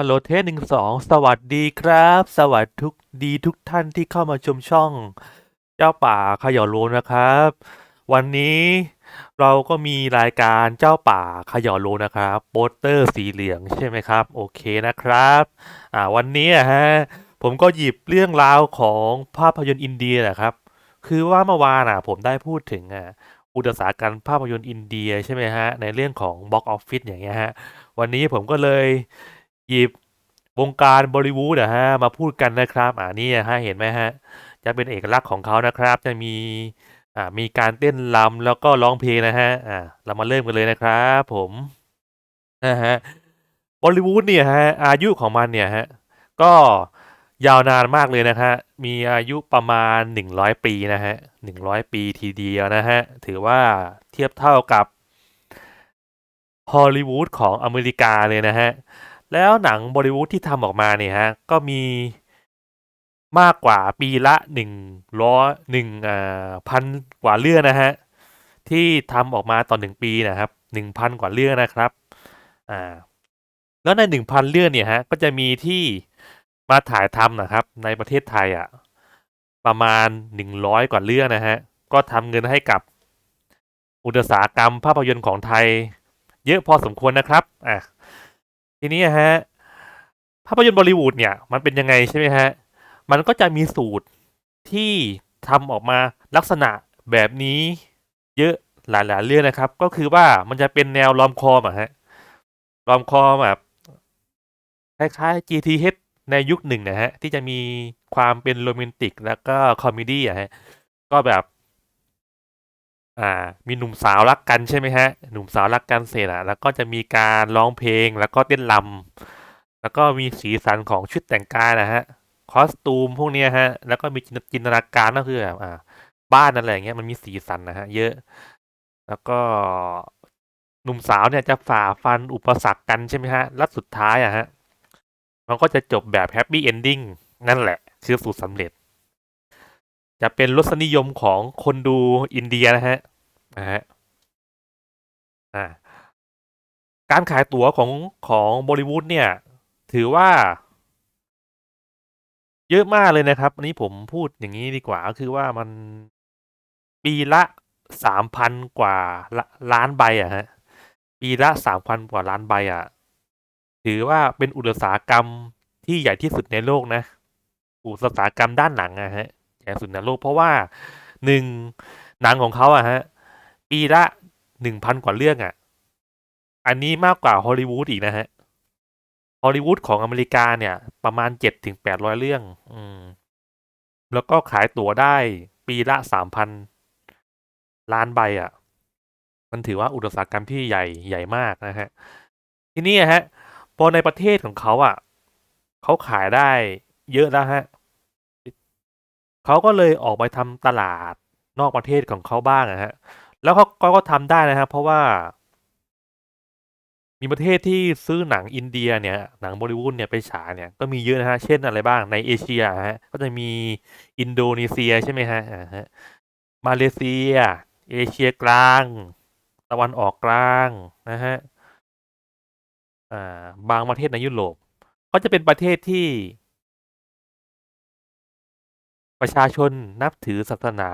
ฮัลโหลเทสหนึ่งสองสวัสดีครับ สวัสดีทุกดีทุกท่านที่เข้ามาชมช่อง เจ้าป่าขย่าโลนนะครับ วันนี้เราก็มีรายการเจ้าป่าขย่าโลนะครับ โปสเตอร์สีเหลืองใช่ไหมครับ โอเคนะครับอ่าวันนี้ฮะผมก็หยิบเรื่องราวของภาพยนตร์อินเดียนะครับ คือว่าเมื่อวานอะผมได้พูดถึงอะอุตสาหกรรมภาพยนตร์อินเดียใช่ไหมฮะในเรื่องของบ็อกออฟฟิศอย่างเงี้ยฮะวันนี้ผมก็เลย หยิบวงการบอลิวูดนะฮะมาพูดกันนะครับอ่านี่ฮะเห็นไหมฮะจะเป็นเอกลักษณ์ของเขานะครับ จะมีอ่ามีการเต้นรำแล้วก็ร้องเพลงนะฮะอ่าเรามาเริ่มกันเลยนะครับผมนะฮะบอลิวูดเนี่ยฮะอายุของมันเนี่ยฮะก็ยาวนานมากเลยนะฮะมีอายุประมาณ 100 ปีนะฮะ100 ปีทีเดียวนะฮะถือว่าเทียบเท่ากับฮอลลีวูดของอเมริกาเลยนะฮะ แล้วหนังบอลิวูดที่ทำออกมาเนี่ยฮะ ก็มีมากกว่าปีละหนึ่งร้อยหนึ่งพันกว่าเรื่องนะฮะ ที่ทำออกมาต่อหนึ่งปีนะครับหนึ่งพันกว่าเรื่องนะครับอ่าแล้วในหนึ่งพันเรื่องเนี่ยฮะ ก็จะมีที่มาถ่ายทำนะครับ ในประเทศไทยอะประมาณหนึ่งร้อยกว่าเรื่องนะฮะ ก็ทำเงินให้กับอุตสาหกรรมภาพยนตร์ของไทย เยอะพอสมควรนะครับอะ ทีนี้ฮะภาพยนตร์บอลิวูดเนี่ย มันเป็นยังไงใช่ไหมฮะ มันก็จะมีสูตรที่ทำออกมาลักษณะแบบนี้เยอะหลายๆเรื่องนะครับ ก็คือว่ามันจะเป็นแนวรอมคอมอะฮะรอมคอมแบบคล้ายๆ GTH ในยุคหนึ่งนะฮะ ที่จะมีความเป็นโรแมนติกแล้วก็คอมเมดี้อะฮะ ก็แบบ อ่ามีหนุ่มสาวรักกันใช่ไหมฮะ หนุ่มสาวรักกันเสร็จอะแล้วก็จะมีการร้องเพลงแล้วก็เต้นรำแล้วก็มีสีสันของชุดแต่งกายนะฮะคอสตูมพวกเนี้ยฮะ แล้วก็มีจินตนาการก็คือแบบอ่าบ้านอะไรอย่างเงี้ยมันมีสีสันนะฮะ เยอะ แล้วก็หนุ่มสาวเนี่ยจะฝ่าฟันอุปสรรคกันใช่ไหมฮะแล้วสุดท้ายอะฮะมันก็จะจบแบบแฮปปี้เอนดิ้งนั่นแหละ คือสูตรสำเร็จ จะเป็นรสนิยมของคนดูอินเดียนะฮะ นะฮะอ่าการขายตั๋วของของบอลิวูดเนี่ย ถือว่า เยอะมากเลยนะครับ อันนี้ผมพูดอย่างนี้ดีกว่าก็คือว่ามันปีละสามพันกว่าล,ล้านใบอะฮะ ปีละสามพันกว่าล้านใบอะถือว่าเป็นอุตสาหกรรมที่ใหญ่ที่สุดในโลกนะ อุตสาหกรรมด้านหนังอะฮะใหญ่สุดในโลกเพราะว่าหนึ่งหนังของเขาอะฮะ ปีละหนึ่งพันกว่าเรื่องอะ่ะ อันนี้มากกว่าฮอลลีวูดอีกนะฮะ ฮอลลีวูดของอเมริกาเนี่ย ประมาณเจ็ดถึงแปดร้อยเรื่อง อืม แล้วก็ขายตั๋วได้ปีละสามพันล้านใบอะ่ะ มันถือว่าอุตสาหกรรมที่ใหญ่ใหญ่มากนะฮะ ทีนี้อะฮะ พอในประเทศของเขาอะ เขาขายได้เยอะแล้วฮะ เขาก็เลยออกไปทำตลาดนอกประเทศของเขาบ้างนะฮะ แล้วเขาก็ก็ทำได้นะครับ เพราะว่า มีประเทศที่ซื้อหนังอินเดียเนี่ย หนังบอลิวูดเนี่ยไปฉายเนี่ยก็มีเยอะนะฮะ เช่นอะไรบ้างในเอเชียฮะ ก็จะมีอินโดนีเซียใช่ไหมฮะอ่าฮะ มาเลเซีย เอเชียกลาง ตะวันออกกลางนะฮะ อ่า บางประเทศในยุโรป ก็จะเป็นประเทศที่ ประชาชนนับถือศาสนา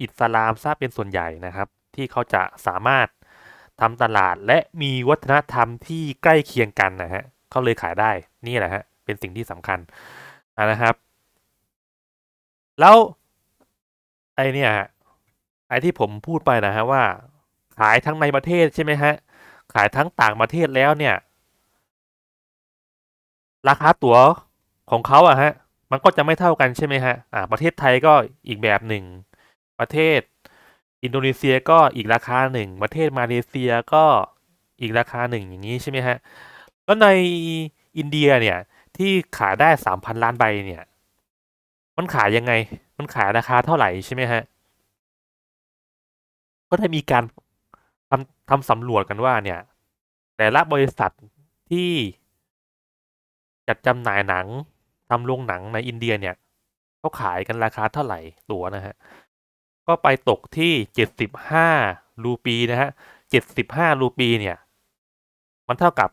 อิสลามซะเป็นส่วนใหญ่นะครับ ที่เขาจะสามารถทำตลาดและมีวัฒนธรรมที่ใกล้เคียงกันนะฮะเขาเลยขายได้นี่แหละฮะเป็นสิ่งที่สำคัญะนะครับ แล้วไอเนี่ยฮะไอที่ผมพูดไปนะฮะว่า ขายทั้งในประเทศใช่ไหมฮะขายทั้งต่างประเทศแล้วเนี่ย ราคาตั๋วของเขาอะฮะ มันก็จะไม่เท่ากันใช่ไหมฮะอ่าประเทศไทยก็อีกแบบหนึ่ง ประเทศ อินโดนีเซียก็อีกราคาหนึ่ง ประเทศมาเลเซียก็อีกราคาหนึ่งอย่างนี้ใช่ไหมฮะ แล้วในอินเดียเนี่ยที่ขายได้สามพันล้านใบเนี่ย มันขายยังไง มันขายราคาเท่าไหร่ใช่ไหมฮะ ก็ได้มีการทำทำสำรวจกันว่าเนี่ย แต่ละบริษัทที่จัดจำหน่ายหนังทำโรงหนังในอินเดียเนี่ยเขาขายกันราคาเท่าไหร่ตัวนะฮะ ก็ไปตกที่เจ็ดสิบห้ารูปีนะฮะเจ็ดสิบห้ารูปีเนี่ย มันเท่ากับ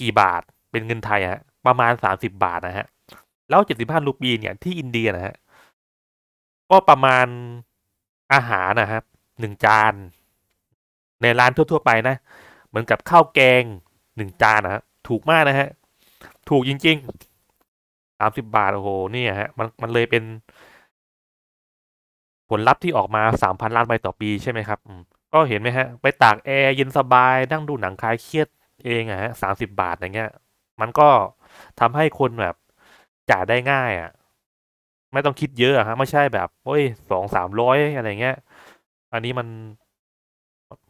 กี่บาทเป็นเงินไทยฮะ ประมาณสามสิบาทนะฮะ แล้วเจ็ดสิบห้ารูปีเนี่ยที่อินเดียนะฮะ ก็ประมาณอาหารนะครับหนึ่งจาน ในร้านทั่ว ๆ ไปนะ เหมือนกับข้าวแกงหนึ่งจานนะฮะ ถูกมากนะฮะ ถูกจริงๆสามสิบบาท โอ้โห เนี่ยฮะ มันมันเลยเป็น ผลลัพธ์ที่ออกมาสามพันล้านใบต่อปีใช่ไหมครับก็เห็นไหมฮะ ไปตากแอร์เย็นสบาย นั่งดูหนังคลายเครียดเองอะฮะสาบาทอย่างเงี้ย มันก็ทำให้คนแบบจ่ายได้ง่ายอะไม่ต้องคิดเยอะฮะไม่ใช่แบบโอ้ยสองสามร้อยอะไรเงี้ย อันนี้มัน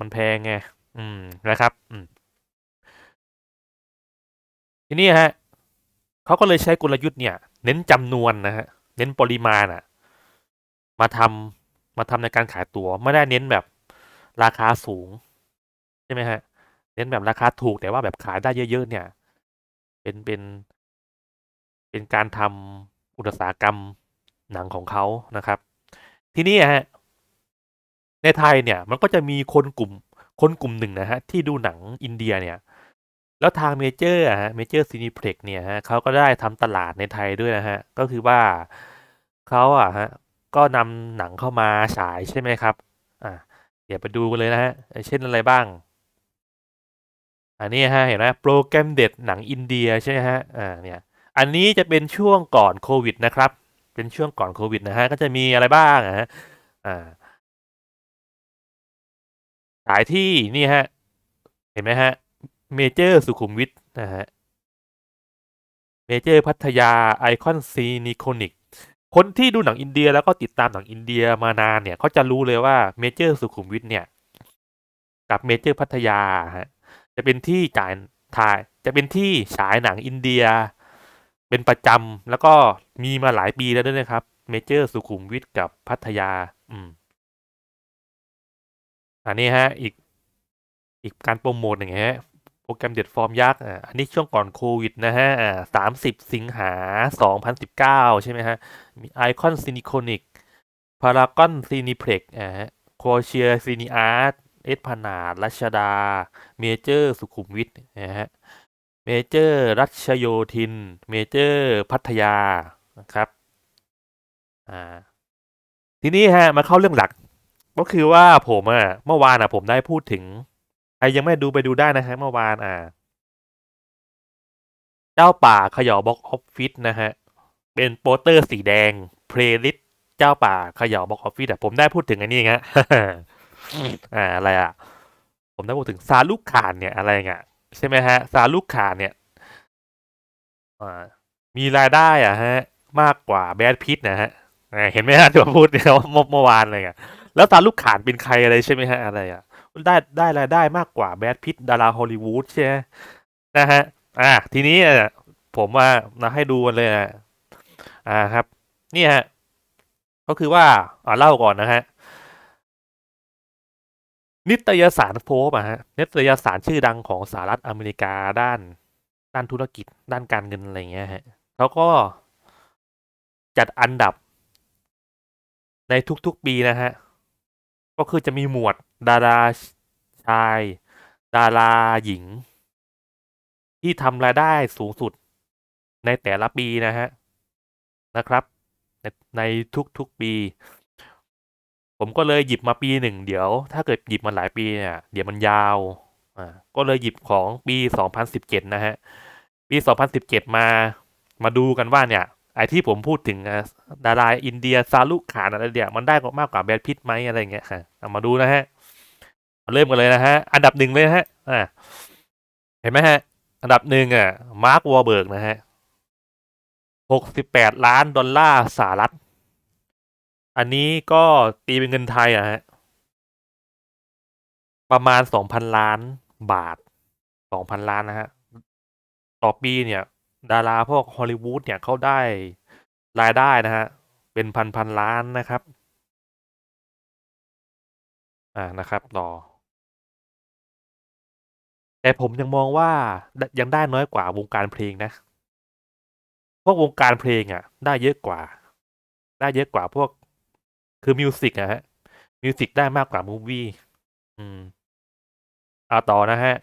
มันแพงไงอืมนะครับ อืมทีนี้ฮะเขาก็เลยใช้กลยุทธ์เนี่ย เน้นจำนวนนะฮะ เน้นปริมาณอะ มาทำมาทำในการขายตั๋วไม่ได้เน้นแบบราคาสูง ใช่ไหมฮะ เน้นแบบราคาถูกแต่ว่าแบบขายได้เยอะๆเนี่ย เป็นเป็น เป็นการทำอุตสาหกรรมหนังของเขานะครับ ทีนี้ฮะในไทยเนี่ยมันก็จะมีคนกลุ่มคนกลุ่มหนึ่งนะฮะที่ดูหนังอินเดียเนี่ย แล้วทางเมเจอร์ฮะเมเจอร์ซีนิเพล็กเนี่ยฮะเขาก็ได้ทำตลาดในไทยด้วยนะฮะ ก็คือว่าเขาอะฮะ ก็นำหนังเข้ามาฉายใช่ไหมครับ อ่าเดี๋ยวไปดูกันเลยนะฮะเช่นอะไรบ้าง อันนี้ฮะเห็นไหมโปรแกรมเด็ดหนังอินเดียใช่ไหมฮะอ่าเนี่ยอันนี้จะเป็นช่วงก่อนโควิดนะครับ เป็นช่วงก่อนโควิดนะฮะก็จะมีอะไรบ้างอะฮะอ่าฉายที่นี่ฮะ เห็นไหมฮะ เมเจอร์สุขุมวิทนะฮะ เมเจอร์พัทยาไอคอนซีนิโคนิก คนที่ดูหนังอินเดียแล้วก็ติดตามหนังอินเดียมานานเนี่ยเขาจะรู้เลยว่าเมเจอร์สุขุมวิทเนี่ย กับเมเจอร์พัทยาฮะจะเป็นที่จ่ายถ่ายจะเป็นที่ฉายหนังอินเดีย เป็นประจำแล้วก็มีมาหลายปีแล้วด้วยนะครับเมเจอร์สุขุมวิทกับพัทยา อืม อันนี้ฮะ อีกอีกการโปรโมทอย่างเงี้ย รแกรมเด็ดฟอร์มยักษ์อ่าอันนี้ช่วงก่อนโควิดนะฮะอ่าสามสิบสิงหาสองพันสิบเก้าใช่ไหมฮะ มีไอคอนซินิโคนิกพารากอนซีนิเพล็กอ่าฮะโคเชียซีนิอาร์ตเอสพนาดรัชดา เมเจอร์สุขุมวิทนะฮะ เมเจอร์รัชโยธิน เมเจอร์พัทยา นะครับ อ่า ทีนี้ฮะ มาเข้าเรื่องหลัก ก็คือว่าผมอะเมื่อวานอะผมได้พูดถึง ครยังไม่ดูไปดูได้นะฮะเมื่อวานอ่า เจ้าป่าขย่าบ็อกออฟฟิศนะฮะ เป็นโปสเตอร์สีแดง เพลย์ลิสเจ้าป่าขย่าบ็อกออฟฟิศอะผมได้พูดถึงอันนี้ฮะอ่าอะไรอะ ผมได้พูดถึงซาลูกขานเนี่ยอะไรเงี้ยใช่ไหมฮะ ซาลูกขานเนี่ยอ่ามีรายได้อะฮะ มากกว่าแบดพิทนะฮะเห็นไหมฮะที่ผมพูดเนี่ยเมื่อเมื่อวานอะไรเงี้ยแล้วซาลูกขานเป็นใครอะไรใช่ไหมฮะอะไรอะ ได้ได้รายได้มากกว่าแบดพิทดาราฮอลลีวูดใช่ไหมนะฮะ อ่า ทีนี้ผมว่ามาให้ดูกันเลยนะอ่าครับ นี่ฮะ ก็คือว่าอ่าเล่าก่อนนะฮะ นิตยสารโฟบอะฮะ นิตยสารชื่อดังของสหรัฐอเมริกาด้าน ด้านธุรกิจ ด้านการเงินอะไรเงี้ยฮะเขาก็จัดอันดับในทุกๆปีนะฮะ ก็คือจะมีหมวดดาราชาย ดาราหญิง ที่ทำรายได้สูงสุดในแต่ละปีนะฮะนะครับในในทุกๆปี ผมก็เลยหยิบมาปีหนึ่งเดี๋ยว ถ้าเกิดหยิบมาหลายปีเนี่ยเดี๋ยวมันยาวอ่าก็เลยหยิบของปี 2017 นะฮะ ปี 2017 มามาดูกันว่าเนี่ย ไอที่ผมพูดถึงดาราอินเดียซาลุขานอะไรเดียมันได้มากกว่าแบดพิทไหมอะไรเงี้ยค่ะเอามาดูนะฮะเริ่มกันเลยนะฮะ อันดับหนึ่งเลยนะฮะอ่าเห็นไหมฮะ อันดับหนึ่งอะมาร์ควอร์เบิร์กนะฮะหกสิบแปดล้านดอลลาร์สหรัฐ อันนี้ก็ตีเป็นเงินไทยอะฮะ ประมาณสองพันล้านบาทสองพันล้านนะฮะ ต่อปีเนี่ย ดาราพวกฮอลลีวูดเนี่ยเขาได้รายได้นะฮะ เป็นพันพันล้านนะครับ อ่านะครับต่อแต่ผมยังมองว่ายังได้น้อยกว่าวงการเพลงนะ พวกวงการเพลงอะ ได้เยอะกว่า ได้เยอะกว่าพวก คือมิวสิกอะฮะมิวสิกได้มากกว่ามูฟวี่อืมเอาต่อนะฮะ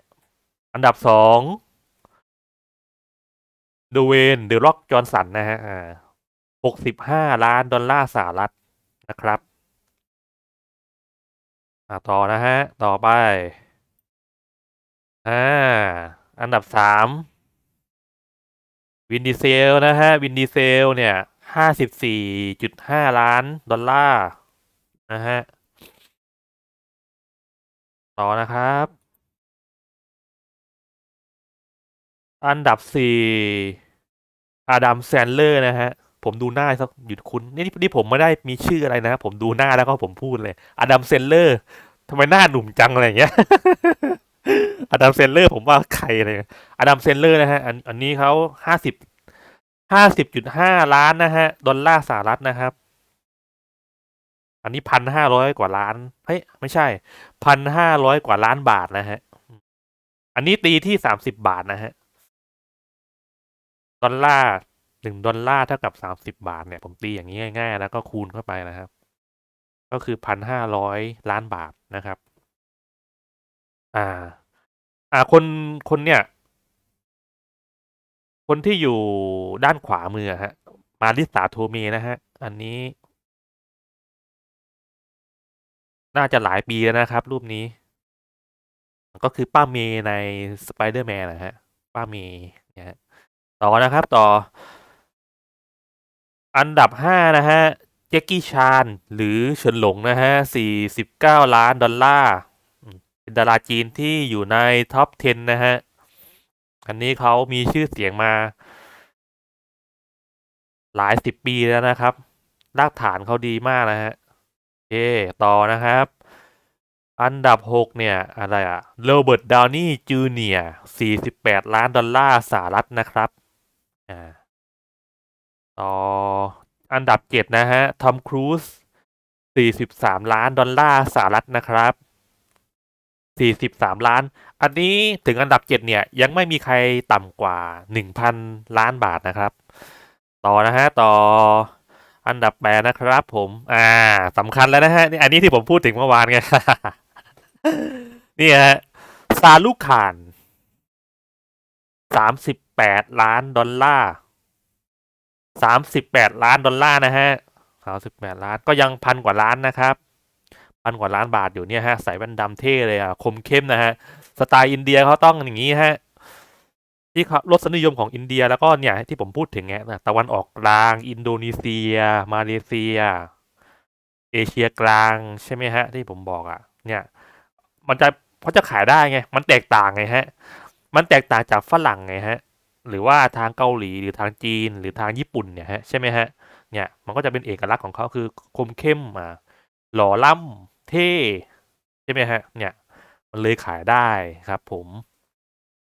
อันดับสอง ดูเวนเดอะร็อกจอห์นสันนะฮะอ่าหกสิบห้าล้านดอลลาร์สหรัฐนะครับอ่าต่อนะฮะ ต่อไปอ่าอันดับสามวินดีเซลนะฮะ วินดีเซลเนี่ยห้าสิบสี่จุดห้าล้าน ดอลลาร์นะฮะ ต่อนะครับ อันดับสี่อาดัมแซนเลอร์นะฮะ ผมดูหน้าสักหยุดคุณนี่นี่ผมไม่ได้มีชื่ออะไรนะ ผมดูหน้าแล้วก็ผมพูดเลยอาดัมเซนเลอร์ทำไมหน้าหนุ่มจังอะไรอย่างเงี้ยอดัมเซนเลอร์ผมว่าใครอะไรอดัมเซนเลอร์นะฮะ อันอันนี้เขาห้าสิบห้าสิบจุดห้าล้านนะฮะ ดอลลาร์สหรัฐนะครับ อันนี้พันห้าร้อยกว่าล้านเฮ้ยไม่ใช่พันห้าร้อยกว่าล้านบาทนะฮะ อันนี้ตีที่สามสิบบาทนะฮะ ดอลลาร์หนึ่งดอลลาร์เท่ากับสามสิบบาทเนี่ย ผมตีอย่างนี้ง่ายๆแล้วก็คูณเข้าไปนะครับ ก็คือพันห้าร้อยล้านบาทนะครับ อ่า อ่าคนคนเนี่ย คนที่อยู่ด้านขวามือฮะ มาริสาโทเมนะฮะ อันนี้ น่าจะหลายปีแล้วนะครับ รูปนี้ ก็คือป้าเมในสไปเดอร์แมนนะฮะ ป้าเมเนี่ย ต่อนะครับต่อ อันดับห้านะฮะ เจคกี้ชาน หรือเฉินหลงนะฮะสี่สิบเก้าล้านดอลลาร์อืมเป็นดาราจีนที่อยู่ในท็อป 10 นะฮะ อันนี้เขามีชื่อเสียงมา หลายสิบปีแล้วนะครับ รากฐานเขาดีมากนะฮะโอเคต่อนะครับ อันดับหกเนี่ย อะไรอะโรเบิร์ตดาวนี่จูเนียร์สี่สิบแปดล้านดอลลาร์สหรัฐนะครับ อ่า ต่ออันดับเจ็ดนะฮะ ทอมครูซสี่สิบสามล้านดอลลาร์สหรัฐนะครับสี่สิบสามล้าน อันนี้ถึงอันดับเจ็ดเนี่ย ยังไม่มีใครต่ำกว่าหนึ่งพันล้านบาทนะครับ ต่อนะฮะ ต่ออันดับแปดนะครับผม อ่าสำคัญแล้วนะฮะนี่อันนี้ที่ผมพูดถึงเมื่อวานไง นี่ฮะ ซาลูขานสามสิบ แปดล้านดอลลาร์สามสิบแปดล้านดอลลาร์นะฮะสามสิบแปดล้านก็ยังพันกว่าล้านนะครับ พันกว่าล้านบาทอยู่เนี่ยฮะใส่แว่นดำเท่เลยอะคมเข้มนะฮะสไตล์อินเดียเขาต้องอย่างนี้ฮะที่เขารสนิยมของอินเดียแล้วก็เนี่ยที่ผมพูดถึงไงนะตะวันออกกลาง อินโดนีเซีย มาเลเซีย เอเชียกลางใช่ไหมฮะ ที่ผมบอกอะ่ะ เนี่ย มันจะเขาจะขายได้ไง มันแตกต่างไงฮะ มันแตกต่างจากฝรั่งไงฮะ หรือว่าทางเกาหลีหรือทางจีนหรือทางญี่ปุ่นเนี่ยฮะใช่ไหมฮะเนี่ยมันก็จะเป็นเอกลักษณ์ของเขาคือคมเข้มอะหล่อล่ำเท่ใช่ไหมฮะเนี่ยมันเลยขายได้ครับผม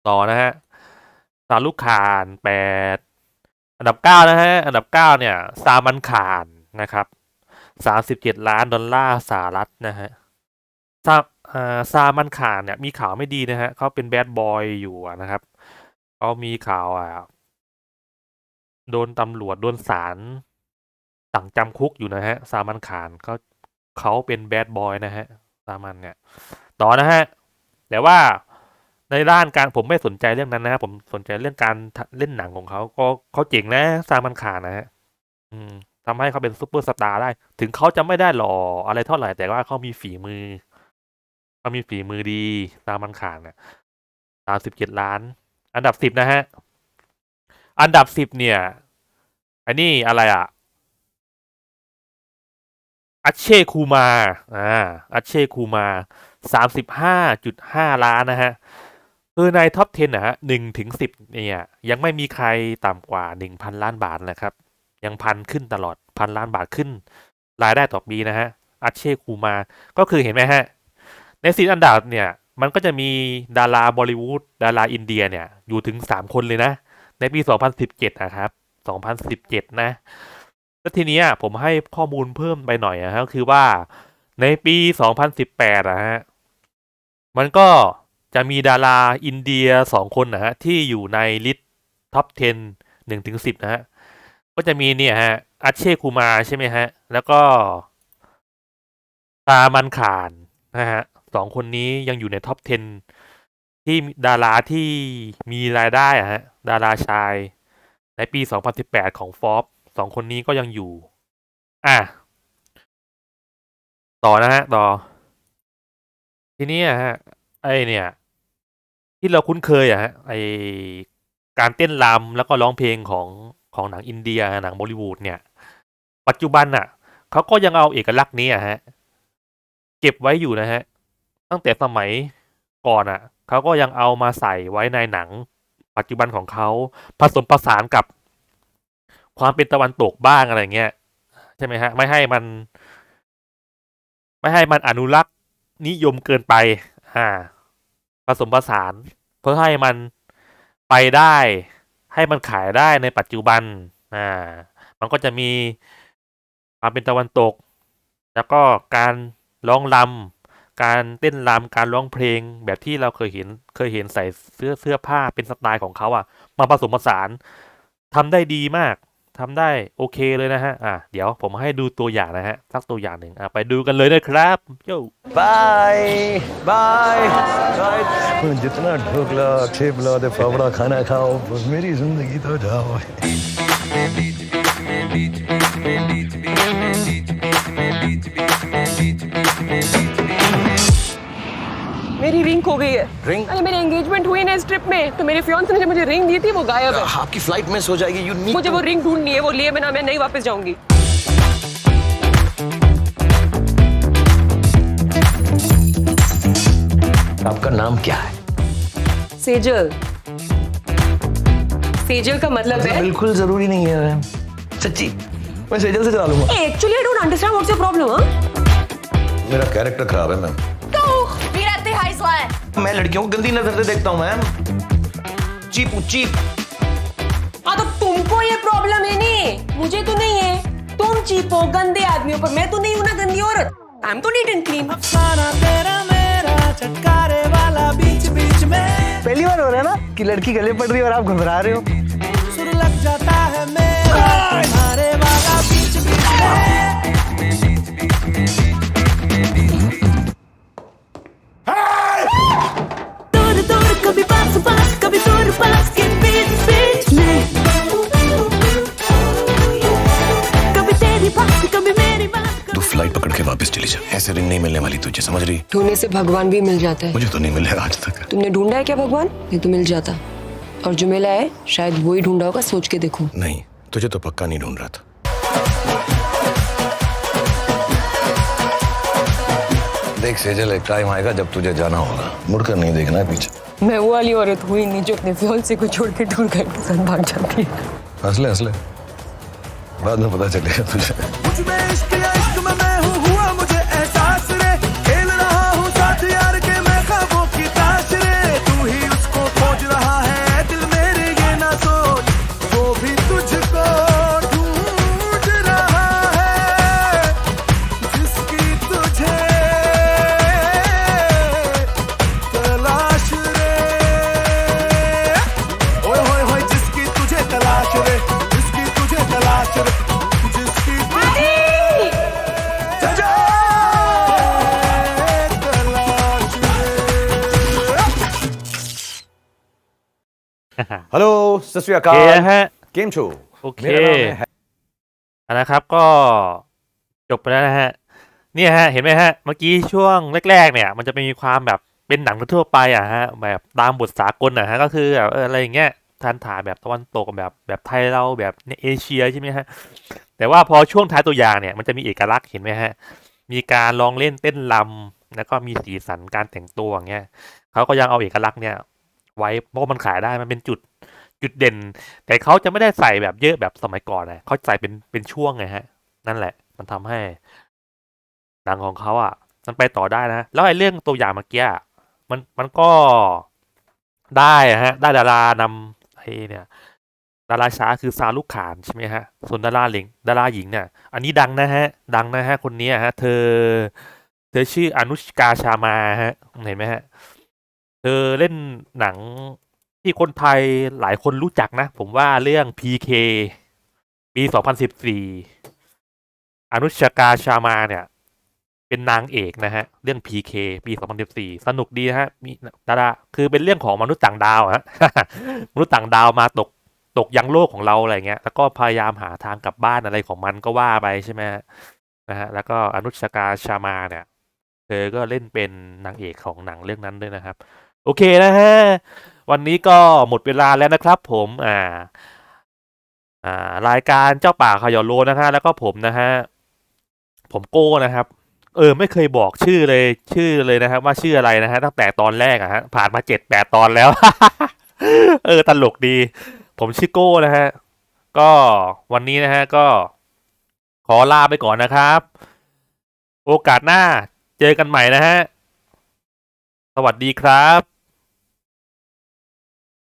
ต่อนะฮะซาลุคานแปดอันดับเก้านะฮะอันดับเก้าเนี่ยซามันขานนะครับสามสิบเจ็ดล้านดอลลาร์สหรัฐนะฮะซาอ่าซามันขานเนี่ยมีข่าวไม่ดีนะฮะเขาเป็นแบดบอยอยู่นะครับ เขามีข่าวอะ โดนตำรวจโดนศาลสั่งจำคุกอยู่นะฮะ ซามันขานเขาเขาเป็นแบดบอยนะฮะ ซามันเนี่ย ต่อนะฮะ แต่ว่าในด้านการผมไม่สนใจเรื่องนั้นนะผมสนใจเรื่องการเล่นหนังของเขาก็เขาเจ๋งนะ ซามันขานนะฮะ อืมทำให้เขาเป็นซูเปอร์สตาร์ได้ ถึงเขาจะไม่ได้หล่ออะไรเท่าไหร่ แต่ว่าเขามีฝีมือเขามีฝีมือดีซามันขานเนี่ยสามสิบเจ็ดล้าน อันดับสิบนะฮะ อันดับสิบเนี่ย อันนี้อะไรอะอัชเช่คูมา อ่า อัชเช่คูมา สามสิบห้าจุดห้าล้านนะฮะ คือในท็อป 10 นะฮะหนึ่งถึงสิบเนี่ย ยังไม่มีใครต่ำกว่าหนึ่งพันล้านบาทนะครับ ยังพันขึ้นตลอดพันล้านบาทขึ้น รายได้ต่อปีนะฮะ อัชเช่คูมา ก็คือเห็นไหมฮะ ในสีอันดับเนี่ย มันก็จะมีดาราบอลิวูดดาราอินเดียเนี่ย อยู่ถึงสามคนเลยนะ ในปี 2017 นะครับ 2017 นะ แล้วทีเนี้ยผมให้ข้อมูลเพิ่มไปหน่อยนะฮะก็คือว่าในปี 2018อะฮะ มันก็จะมีดาราอินเดียสองคนนะฮะ ที่อยู่ในลิสต์ท็อป 10 1ถึง10 นะฮะ ก็จะมีเนี่ยฮะอาเชคูมาใช่ไหมฮะ แล้วก็ตามันขานนะฮะ สองคนนี้ยังอยู่ในท็อป 10 ที่ดาราที่มีรายได้อะฮะ ดาราชาย ในปี 2018 ของฟอ b สองคนนี้ก็ยังอยู่ อะ ต่อนะฮะ ต่อ ทีนี้ฮะ ไอเนี่ย ที่เราคุ้นเคยอะฮะ ไอการเต้นรำแล้วก็ร้องเพลงของของหนังอินเดียหนังบอลิวูดเนี่ย ปัจจุบันน่ะเขาก็ยังเอาเอกลักษณ์นี้อะฮะ เก็บไว้อยู่นะฮะ ตั้งแต่สมัยก่อนอะเขาก็ยังเอามาใส่ไว้ในหนัง ปัจจุบันของเขาผสมผสานกับความเป็นตะวันตกบ้างอะไรเงี้ยใช่ไหมฮะ ไม่ให้มัน ไม่ให้มันอนุรักษ์นิยมเกินไป อ่า ผสมผสานเพื่อให้มันไปได้ ให้มันขายได้ในปัจจุบัน อ่า มันก็จะมีความเป็นตะวันตก แล้วก็การร้องรำ การเต้นรำการร้องเพลง แบบที่เราเคยเห็น เคยเห็นใส่เสื้อเสื้อผ้าเป็นสไตล์ของเขาอะมาผสมผสานทำได้ดีมากทำได้โอเคเลยนะฮะ อ่ะ เดี๋ยวผมให้ดูตัวอย่างนะฮะ สักตัวอย่างหนึ่งอ่ะ ไปดูกันเลยนะครับโย bye bye जितना ढोकला ठेपला ते फाफड़ा खाना खाओ बस मेरी जिंदगी तो जाओ मेरी रिंग खो गई है। रिंग? अरे मेरी एंगेजमेंट हुई ना इस ट्रिप में तो मेरे फियांस ने मुझे रिंग दी थी वो गायब है। आपकी फ़्लाइट मिस हो जाएगी यू नीड मुझे वो रिंग ढूंढनी है वो लिए बिना मैं नहीं वापस जाऊँगी। आपका नाम क्या है? सेजल। सेजल का मतलब है बिल्कुल ज़रूरी नहीं है मैम। सच्ची? मैं सेजल से चला लूँगा। Actually I don't understand what's your problem मेरा कैरेक्टर खराब है मैम। मैं लड़कियों को गंदी नज़र से देखता हूँ मैम। Cheap cheap. हाँ तो तुमको ये प्रॉब्लम है नहीं। मुझे तो नहीं है। तुम चीप हो गंदे आदमियों पर मैं तो नहीं हूँ ना गंदी औरत। I am too neat and clean अफसाना तेरा मेरा चटकारे वाला बीच बीच में। पहली बार हो रहा है ना कि लड़की गले पड़ रही है और आप घबरा रहे हो। सुर लग जाता है मेरा। तुम्हारे वाला बीच बीच में। नहीं मिलने वाली तुझे समझ रही? ढूँढने से भगवान भी मिल जाता है। मुझे तो नहीं मिलेगा आज तक। तुमने ढूंढा है क्या भगवान? नहीं तो मिल जाता। और जो मिला है शायद वही ढूंढा होगा सोच के देखो। नहीं तुझे तो पक्का नहीं ढूंढ रहा था। देख सेजल एक टाइम आएगा जब तुझे जाना होगा। मुड़कर नहीं देखना है पीछे। मैं वो वाली औरत हुई नहीं जो अपने फियांसे को छोड़ के टूर गाइड के साथ भाग जाती है। हंस ले हंस ले बाद में पता चलेगा तुझे। ฮัลโหลสวัสดีครับฮะเกมชูโอเคนะครับก็จบไปแล้วนะฮะเนี่ยฮะเห็นไหมฮะเมื่อกี้ช่วงแรกๆเนี่ย มันจะมีความแบบเป็นหนังทั่วไปอะฮะแบบตามบทสากลอะฮะก็คือแบบอะไรอย่างเงี้ยทันถ่ายแบบตะวันตกแบบแบบไทยเราแบบในเอเชียใช่ไหมฮะแต่ว่าพอช่วงท้ายตัวอย่างเนี่ยมันจะมีเอกลักษณ์เห็นไหมฮะมีการลองเล่นเต้นลำแล้วก็มีสีสันการแต่งตัวอย่างเงี้ยเขาก็ยังเอาเอกลักษณ์เนี่ย ไว้เพราะมันขายได้มันเป็นจุดจุดเด่น แต่เขาจะไม่ได้ใส่แบบเยอะแบบสมัยก่อนนะเขาใส่เป็นเป็นช่วงไงฮะ นั่นแหละ มันทำให้หนังของเขาอะ มันไปต่อได้นะ แล้วไอ้เรื่องตัวอย่างเมื่อกี้มันมันก็ได้ฮะ ได้ดารานำไอ้เนี่ยดาราช้าคือซาลุกขานใช่ไหมฮะ ส่วนดาราหญิงดาราหญิงเนี่ย อันนี้ดังนะฮะ ดังนะฮะ คนนี้ฮะ เธอ เธอชื่ออนุชกาชามาฮะ เห็นไหมฮะ เธอเล่นหนังที่คนไทยหลายคนรู้จักนะ ผมว่าเรื่อง PK ปี 2014 อนุชกาชามาเนี่ย เป็นนางเอกนะฮะ เรื่อง PK ปี 2014 สนุกดีนะฮะ มีดาราคือเป็นเรื่องของมนุษย์ต่างดาวฮะ มนุษย์ต่างดาวมาตกตกยังโลกของเราอะไรเงี้ย แล้วก็พยายามหาทางกลับบ้านอะไรของมันก็ว่าไปใช่ไหมฮะนะฮะ แล้วก็อนุชกาชามาเนี่ย เธอก็เล่นเป็นนางเอกของหนังเรื่องนั้นด้วยนะครับ โอเคนะฮะ วันนี้ก็หมดเวลาแล้วนะครับผมอ่าอ่ารายการเจ้าป่าขยอโลนะฮะแล้วก็ผมนะฮะผมโก้นะครับ เออ ไม่เคยบอกชื่อเลยชื่อเลยนะครับ ว่าชื่ออะไรนะฮะตั้งแต่ตอนแรกอะฮะผ่านมาเจ็ดแปดตอนแล้ว เออตลกดี ผมชื่อโก้นะฮะก็วันนี้นะฮะก็ขอลาไปก่อนนะครับ โอกาสหน้าเจอกันใหม่นะฮะ สวัสดีครับ